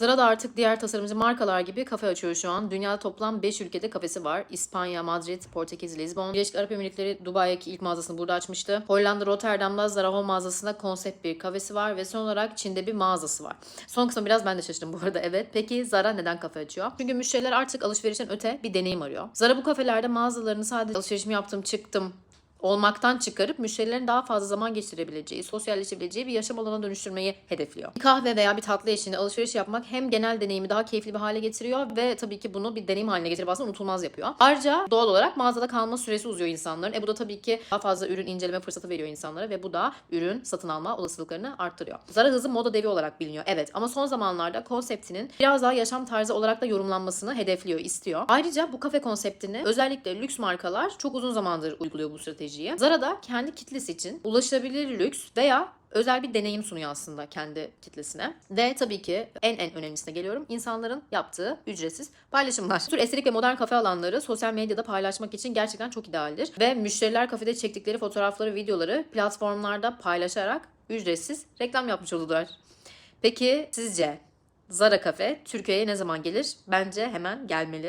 Zara da artık diğer tasarımcı markalar gibi kafe açıyor şu an. Dünyada toplam 5 ülkede kafesi var. İspanya, Madrid, Portekiz, Lisbon. Birleşik Arap Emirlikleri Dubai'deki ilk mağazasını burada açmıştı. Hollanda Rotterdam'da Zara Home mağazasında konsept bir kafesi var ve son olarak Çin'de bir mağazası var. Son kısmı biraz ben de şaşırdım bu arada evet. Peki Zara neden kafe açıyor? Çünkü müşteriler artık alışverişten öte bir deneyim arıyor. Zara bu kafelerde mağazalarını sadece alışverişimi yaptım çıktım olmaktan çıkarıp müşterilerin daha fazla zaman geçirebileceği, sosyalleşebileceği bir yaşam alanına dönüştürmeyi hedefliyor. Bir kahve veya bir tatlı eşliğinde alışveriş yapmak hem genel deneyimi daha keyifli bir hale getiriyor ve tabii ki bunu bir deneyim haline getirip aslında unutulmaz yapıyor. Ayrıca doğal olarak mağazada kalma süresi uzuyor insanların. E bu da tabii ki daha fazla ürün inceleme fırsatı veriyor insanlara ve bu da ürün satın alma olasılıklarını arttırıyor. Zara hızlı moda devi olarak biliniyor. Evet ama son zamanlarda konseptinin biraz daha yaşam tarzı olarak da yorumlanmasını hedefliyor, istiyor. Ayrıca bu kafe konseptini özellikle lüks markalar çok uzun zamandır uyguluyor bu stratejiyi. Zara da kendi kitlesi için ulaşılabilir lüks veya özel bir deneyim sunuyor aslında kendi kitlesine. Ve tabii ki en en önemlisine geliyorum. insanların yaptığı ücretsiz paylaşımlar. Bu tür estetik ve modern kafe alanları sosyal medyada paylaşmak için gerçekten çok idealdir. Ve müşteriler kafede çektikleri fotoğrafları, videoları platformlarda paylaşarak ücretsiz reklam yapmış olurlar. Peki sizce Zara Kafe Türkiye'ye ne zaman gelir? Bence hemen gelmeli.